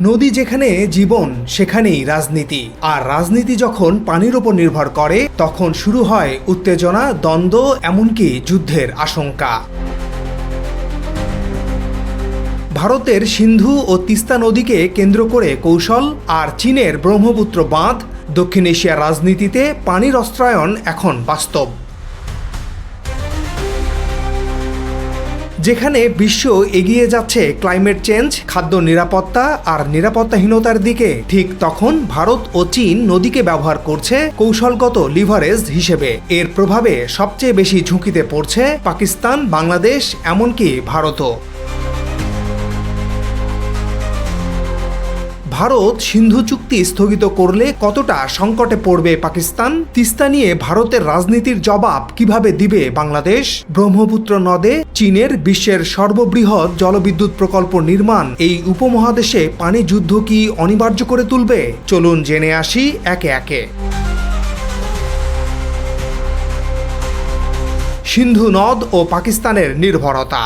নদী যেখানে জীবন, সেখানেই রাজনীতি। আর রাজনীতি যখন পানির ওপর নির্ভর করে, তখন শুরু হয় উত্তেজনা, দ্বন্দ্ব, এমনকি যুদ্ধের আশঙ্কা। ভারতের সিন্ধু ও তিস্তা নদীকে কেন্দ্র করে কৌশল আর চীনের ব্রহ্মপুত্র বাঁধ দক্ষিণ এশিয়ার রাজনীতিতে পানির অস্ত্রায়ন এখন বাস্তব। যেখানে বিশ্ব এগিয়ে যাচ্ছে ক্লাইমেট চেঞ্জ খাদ্য নিরাপত্তা আর নিরাপত্তাহীনতার দিকে। ঠিক তখন ভারত ও চীন নদীকে ব্যবহার করছে কৌশলগত লিভারেজ হিসেবে। এর প্রভাবে সবচেয়ে বেশি ঝুঁকিতে পড়ছে পাকিস্তান, বাংলাদেশ, এমনকি ভারতও। ভারত সিন্ধু চুক্তি স্থগিত করলে কতটা সংকটে পড়বে পাকিস্তান? তিস্তা নিয়ে ভারতের রাজনীতির জবাব কীভাবে দিবে বাংলাদেশ? ব্রহ্মপুত্র নদে চীনের বিশ্বের সর্ববৃহৎ জলবিদ্যুৎ প্রকল্প নির্মাণ এই উপমহাদেশে পানি যুদ্ধ কি অনিবার্য করে তুলবে? চলুন জেনে আসি একে একে। সিন্ধু নদ ও পাকিস্তানের নির্ভরতা।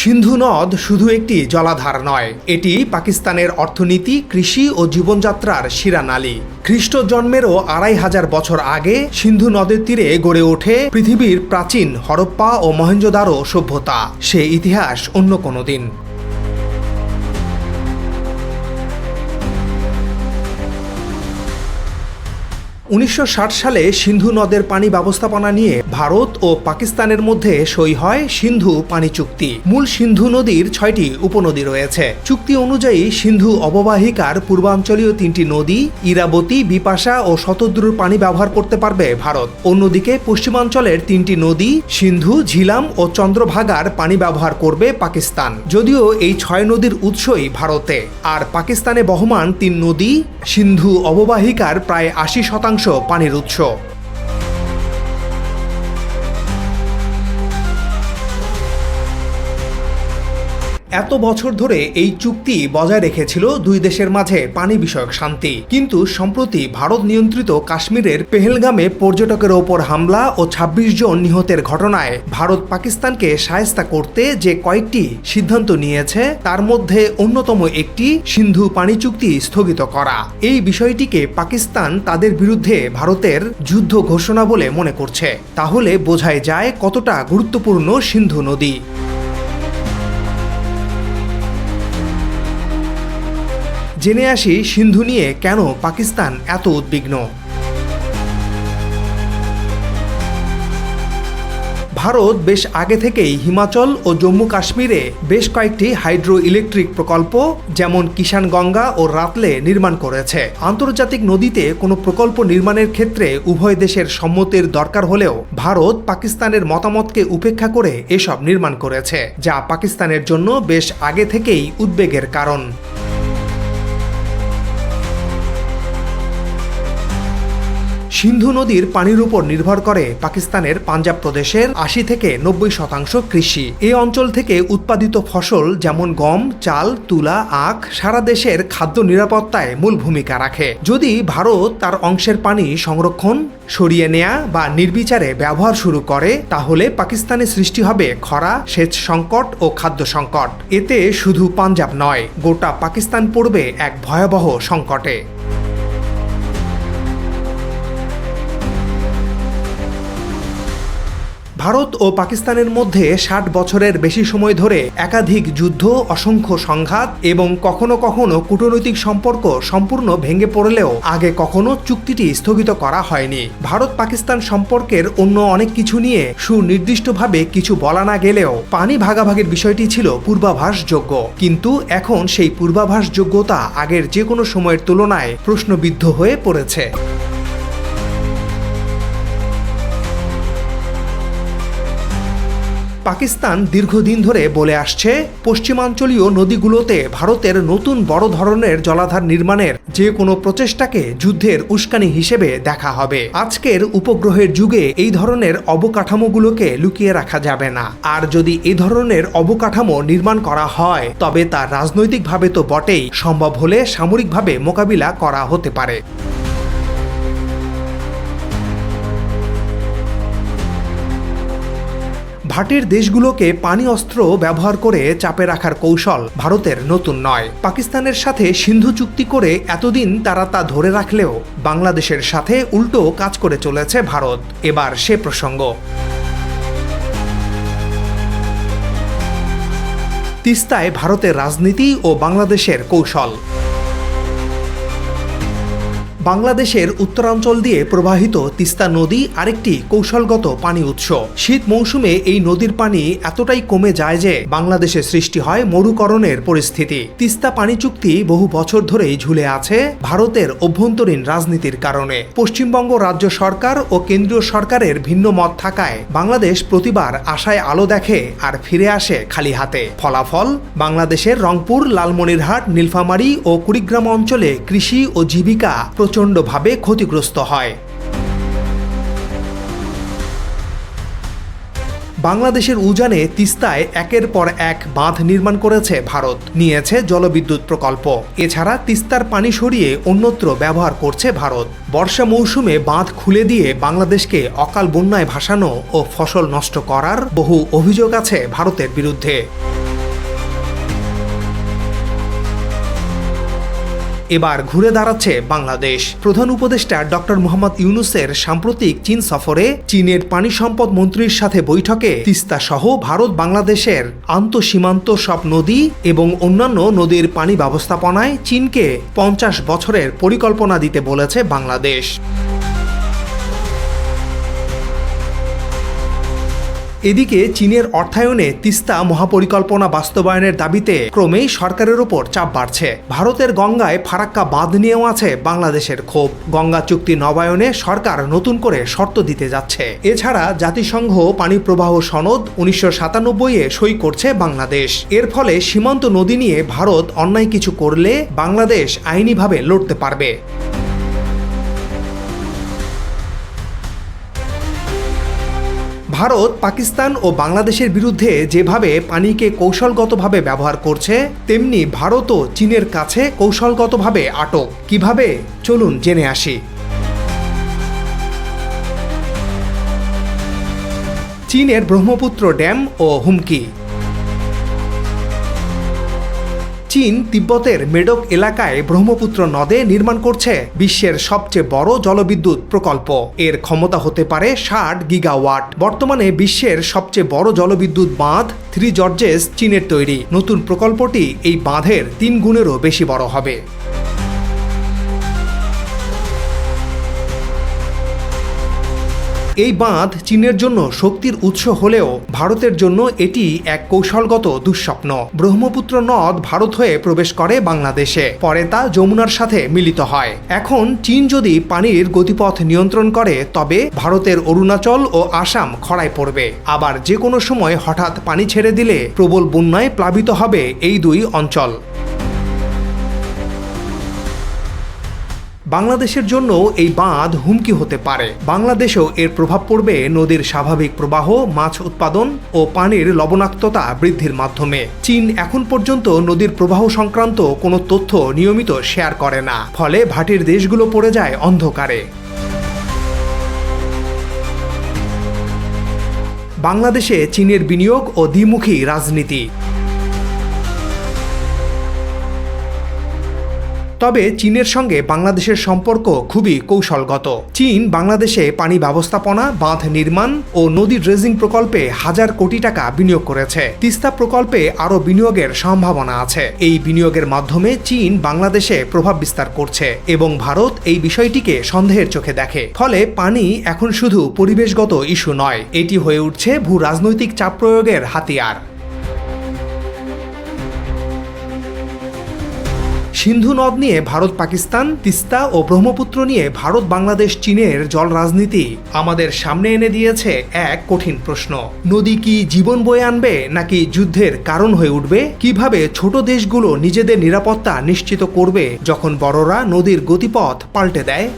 সিন্ধু নদ শুধু একটি জলাধার নয়, এটি পাকিস্তানের অর্থনীতি, কৃষি ও জীবনযাত্রার শিরানালী। খ্রিস্ট জন্মেরও আড়াই হাজার বছর আগে সিন্ধু নদের তীরে গড়ে ওঠে পৃথিবীর প্রাচীন হরপ্পা ও মহেঞ্জোদারো সভ্যতা। সে ইতিহাস অন্য কোনো দিন। উনিশশো ষাট সালে সিন্ধু নদের পানি ব্যবস্থাপনা নিয়ে ভারত ও পাকিস্তানের মধ্যে সই হয় সিন্ধু পানি চুক্তি। মূল সিন্ধু নদীর ছয়টি উপনদী রয়েছে। চুক্তি অনুযায়ী সিন্ধু অববাহিকার পূর্বাঞ্চলীয় তিনটি নদী ইরাবতী, বিপাশা ও শতদ্রুর পানি ব্যবহার করতে পারবে ভারত। অন্যদিকে পশ্চিমাঞ্চলের তিনটি নদী সিন্ধু, ঝিলাম ও চন্দ্রভাগার পানি ব্যবহার করবে পাকিস্তান। যদিও এই ছয় নদীর উৎসই ভারতে। আর পাকিস্তানে বহমান তিন নদী সিন্ধু অববাহিকার প্রায় আশি শতাংশ পানির উৎস। এত বছর ধরে এই চুক্তি বজায় রেখেছিল দুই দেশের মাঝে পানি বিষয়ক শান্তি। কিন্তু সম্প্রতি ভারত নিয়ন্ত্রিত কাশ্মীরের পেহেলগামে পর্যটকের ওপর হামলা ও ২৬ জন নিহতের ঘটনায় ভারত পাকিস্তানকে সায়স্তা করতে যে কয়েকটি সিদ্ধান্ত নিয়েছে, তার মধ্যে অন্যতম একটি সিন্ধু পানি চুক্তি স্থগিত করা। এই বিষয়টিকে পাকিস্তান তাদের বিরুদ্ধে ভারতের যুদ্ধ ঘোষণা বলে মনে করছে। তাহলে বোঝাই যায় কতটা গুরুত্বপূর্ণ সিন্ধু নদী। জেনে আসি সিন্ধু নিয়ে কেন পাকিস্তান এত উদ্বিগ্ন। ভারত বেশ আগে থেকেই হিমাচল ও জম্মু কাশ্মীরে বেশ কয়েকটি হাইড্রো ইলেকট্রিক প্রকল্প, যেমন কিষান গঙ্গা ও রাতলে নির্মাণ করেছে। আন্তর্জাতিক নদীতে কোনো প্রকল্প নির্মাণের ক্ষেত্রে উভয় দেশের সম্মতির দরকার হলেও ভারত পাকিস্তানের মতামতকে উপেক্ষা করে এসব নির্মাণ করেছে, যা পাকিস্তানের জন্য বেশ আগে থেকেই উদ্বেগের কারণ। সিন্ধু নদীর পানির উপর নির্ভর করে পাকিস্তানের পাঞ্জাব প্রদেশের আশি থেকে নব্বই শতাংশ কৃষি। এই অঞ্চল থেকে উৎপাদিত ফসল যেমন গম, চাল, তুলা, আখ সারা দেশের খাদ্য নিরাপত্তায় মূল ভূমিকা রাখে। যদি ভারত তার অংশের পানি সংরক্ষণ, সরিয়ে নেয়া বা নির্বিচারে ব্যবহার শুরু করে, তাহলে পাকিস্তানে সৃষ্টি হবে খরা, সেচ সংকট ও খাদ্য সংকট। এতে শুধু পাঞ্জাব নয়, গোটা পাকিস্তান পড়বে এক ভয়াবহ সংকটে। ভারত ও পাকিস্তানের মধ্যে ষাট বছরের বেশি সময় ধরে একাধিক যুদ্ধ, অসংখ্য সংঘাত এবং কখনো কখনো কূটনৈতিক সম্পর্ক সম্পূর্ণ ভেঙে পড়লেও আগে কখনো চুক্তিটি স্থগিত করা হয়নি। ভারত পাকিস্তান সম্পর্কের অন্য অনেক কিছু নিয়ে সুনির্দিষ্টভাবে কিছু বলা না গেলেও পানি ভাগাভাগির বিষয়টি ছিল পূর্বাভাসযোগ্য। কিন্তু এখন সেই পূর্বাভাসযোগ্যতা আগের যে কোনো সময়ের তুলনায় প্রশ্নবিদ্ধ হয়ে পড়েছে। পাকিস্তান দীর্ঘদিন ধরে বলে আসছে, পশ্চিমাঞ্চলীয় নদীগুলোতে ভারতের নতুন বড় ধরনের জলাধার নির্মাণের যে কোনো প্রচেষ্টাকে যুদ্ধের উস্কানি হিসেবে দেখা হবে। আজকের উপগ্রহের যুগে এই ধরনের অবকাঠামোগুলোকে লুকিয়ে রাখা যাবে না। আর যদি এই ধরনের অবকাঠামো নির্মাণ করা হয়, তবে তা রাজনৈতিকভাবে তো বটেই, সম্ভব হলে সামরিকভাবে মোকাবিলা করা হতে পারে। ভাটির দেশগুলোকে পানি অস্ত্র ব্যবহার করে চাপে রাখার কৌশল ভারতের নতুন নয়। পাকিস্তানের সাথে সিন্ধু চুক্তি করে এতদিন তারা তা ধরে রাখলেও বাংলাদেশের সাথে উল্টো কাজ করে চলেছে ভারত। এবার সে প্রসঙ্গ। তিস্তায় ভারতের রাজনীতি ও বাংলাদেশের কৌশল। বাংলাদেশের উত্তরাঞ্চল দিয়ে প্রবাহিত তিস্তা নদী আরেকটি কৌশলগত পানি উৎস। শীত মৌসুমে এই নদীর পানি এতটাই কমে যায় যে বাংলাদেশে সৃষ্টি হয় মরুকরণের পরিস্থিতি। তিস্তা পানি চুক্তি বহু বছর ধরেই ঝুলে আছে ভারতের অভ্যন্তরীণ রাজনীতির কারণে। পশ্চিমবঙ্গ রাজ্য সরকার ও কেন্দ্রীয় সরকারের ভিন্ন মত থাকায় বাংলাদেশ প্রতিবার আশায় আলো দেখে আর ফিরে আসে খালি হাতে। ফলাফল, বাংলাদেশের রংপুর, লালমনিরহাট, নীলফামারী ও কুড়িগ্রাম অঞ্চলে কৃষি ও জীবিকা প্রচণ্ডভাবে ক্ষতিগ্রস্ত হয়। বাংলাদেশের উজানে তিস্তায় একের পর এক বাঁধ নির্মাণ করেছে ভারত, নিয়েছে জলবিদ্যুৎ প্রকল্প। এছাড়া তিস্তার পানি সরিয়ে অন্যত্র ব্যবহার করছে ভারত। বর্ষা মৌসুমে বাঁধ খুলে দিয়ে বাংলাদেশকে অকাল বন্যায় ভাসানো ও ফসল নষ্ট করার বহু অভিযোগ আছে ভারতের বিরুদ্ধে। এবার ঘুরে দাঁড়াচ্ছে বাংলাদেশ। প্রধান উপদেষ্টা ডক্টর মোহাম্মদ ইউনুসের সাম্প্রতিক চীন সফরে চীনের পানি সম্পদ মন্ত্রীর সাথে বৈঠকে তিস্তা সহ ভারত বাংলাদেশের আন্তঃসীমান্ত সব নদী এবং অন্যান্য নদীর পানি ব্যবস্থাপনায় চীনকে পঞ্চাশ বছরের পরিকল্পনা দিতে বলেছে বাংলাদেশ। এদিকে চীনের অর্থায়নে তিস্তা মহাপরিকল্পনা বাস্তবায়নের দাবিতে ক্রমেই সরকারের ওপর চাপ বাড়ছে। ভারতের গঙ্গায় ফারাক্কা বাঁধ নিয়েও আছে বাংলাদেশের ক্ষোভ। গঙ্গা চুক্তি নবায়নে সরকার নতুন করে শর্ত দিতে যাচ্ছে। এছাড়া জাতিসংঘ পানি প্রবাহ সনদ উনিশশো সাতানব্বইয়ে সই করছে বাংলাদেশ। এর ফলে সীমান্ত নদী নিয়ে ভারত অন্যায় কিছু করলে বাংলাদেশ আইনিভাবে লড়তে পারবে। ভারত, পাকিস্তান ও বাংলাদেশের বিরুদ্ধে যেভাবে পানিকে কৌশলগতভাবে ব্যবহার করছে, তেমনি ভারতও চীনের কাছে কৌশলগতভাবে আটক। কীভাবে? চলুন জেনে আসি। চীনের ব্রহ্মপুত্র ড্যাম ও হুমকি। চীন তিব্বতের মেডক এলাকায় ব্রহ্মপুত্র নদে নির্মাণ করছে বিশ্বের সবচেয়ে বড় জলবিদ্যুৎ প্রকল্প। এর ক্ষমতা হতে পারে ষাট গিগাওয়াট। বর্তমানে বিশ্বের সবচেয়ে বড় জলবিদ্যুৎ বাঁধ থ্রি জর্জেস চীনের তৈরি। নতুন প্রকল্পটি এই বাঁধের তিন গুণেরও বেশি বড় হবে। এই বাঁধ চীনের জন্য শক্তির উৎস হলেও ভারতের জন্য এটি এক কৌশলগত দুঃস্বপ্ন। ব্রহ্মপুত্র নদ ভারত হয়ে প্রবেশ করে বাংলাদেশে, পরে তা যমুনার সাথে মিলিত হয়। এখন চীন যদি পানির গতিপথ নিয়ন্ত্রণ করে, তবে ভারতের অরুণাচল ও আসাম খড়ায় পড়বে। আবার যে কোনো সময় হঠাৎ পানি ছেড়ে দিলে প্রবল বন্যায় প্লাবিত হবে এই দুই অঞ্চল। বাংলাদেশের জন্য এই বাঁধ হুমকি হতে পারে। বাংলাদেশেও এর প্রভাব পড়বে নদীর স্বাভাবিক প্রবাহ, মাছ উৎপাদন ও পানির লবণাক্ততা বৃদ্ধির মাধ্যমে। চীন এখন পর্যন্ত নদীর প্রবাহ সংক্রান্ত কোনো তথ্য নিয়মিত শেয়ার করে না, ফলে ভাটির দেশগুলো পড়ে যায় অন্ধকারে। বাংলাদেশে চীনের বিনিয়োগ ও দ্বিমুখী রাজনীতি। তবে চীনের সঙ্গে বাংলাদেশের সম্পর্ক খুবই কৌশলগত। চীন বাংলাদেশে পানি ব্যবস্থাপনা, বাঁধ নির্মাণ ও নদী ড্রেজিং প্রকল্পে হাজার কোটি টাকা বিনিয়োগ করেছে। তিস্তা প্রকল্পে আরও বিনিয়োগের সম্ভাবনা আছে। এই বিনিয়োগের মাধ্যমে চীন বাংলাদেশে প্রভাব বিস্তার করছে এবং ভারত এই বিষয়টিকে সন্দেহের চোখে দেখে। ফলে পানি এখন শুধু পরিবেশগত ইস্যু নয়, এটি হয়ে উঠছে ভূ রাজনৈতিক চাপ প্রয়োগের হাতিয়ার। সিন্ধু নদ নিয়ে ভারত, পাকিস্তান, তিস্তা ও ব্রহ্মপুত্র নিয়ে ভারত, বাংলাদেশ, চীনের জল রাজনীতি। আমাদের সামনে এনে দিয়েছে এক কঠিন প্রশ্ন। নদী কি জীবন বয়ে আনবে নাকি যুদ্ধের কারণ হয়ে উঠবে? কীভাবে ছোট দেশগুলো নিজেদের নিরাপত্তা নিশ্চিত করবে যখন বড়রা নদীর গতিপথ পাল্টে দেয়?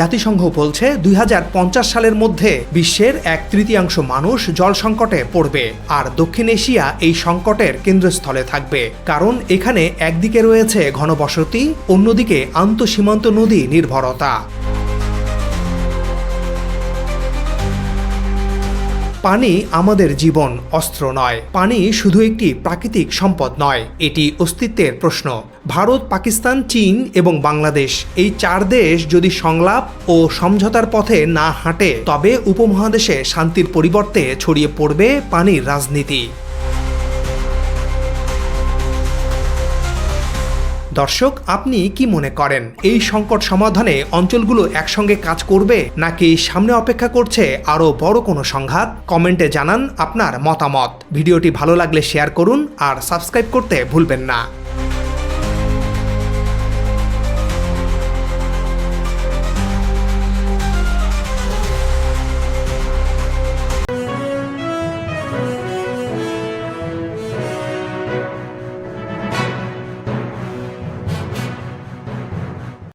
জাতিসংঘ বলছে দুই হাজার পঞ্চাশ সালের মধ্যে বিশ্বের এক তৃতীয়াংশ মানুষ জল সংকটে পড়বে, আর দক্ষিণ এশিয়া এই সংকটের কেন্দ্রস্থলে থাকবে। কারণ এখানে একদিকে রয়েছে ঘনবসতি, অন্যদিকে আন্তঃসীমান্ত নদী নির্ভরতা। পানি আমাদের জীবন অস্ত্র নয়। পানি শুধু একটি প্রাকৃতিক সম্পদ নয়, এটি অস্তিত্বের প্রশ্ন। ভারত, পাকিস্তান, চীন এবং বাংলাদেশ এই চার দেশ যদি সংলাপ ও সমঝোতার পথে না হাঁটে, তবে উপমহাদেশে শান্তির পরিবর্তে ছড়িয়ে পড়বে পানির রাজনীতি। দর্শক, আপনি কি মনে করেন, এই সংকট সমাধানে অঞ্চলগুলো একসঙ্গে কাজ করবে, নাকি সামনে অপেক্ষা করছে আরও বড় কোনো সংঘাত? কমেন্টে জানান আপনার মতামত। ভিডিওটি ভালো লাগলে শেয়ার করুন, আর সাবস্ক্রাইব করতে ভুলবেন না।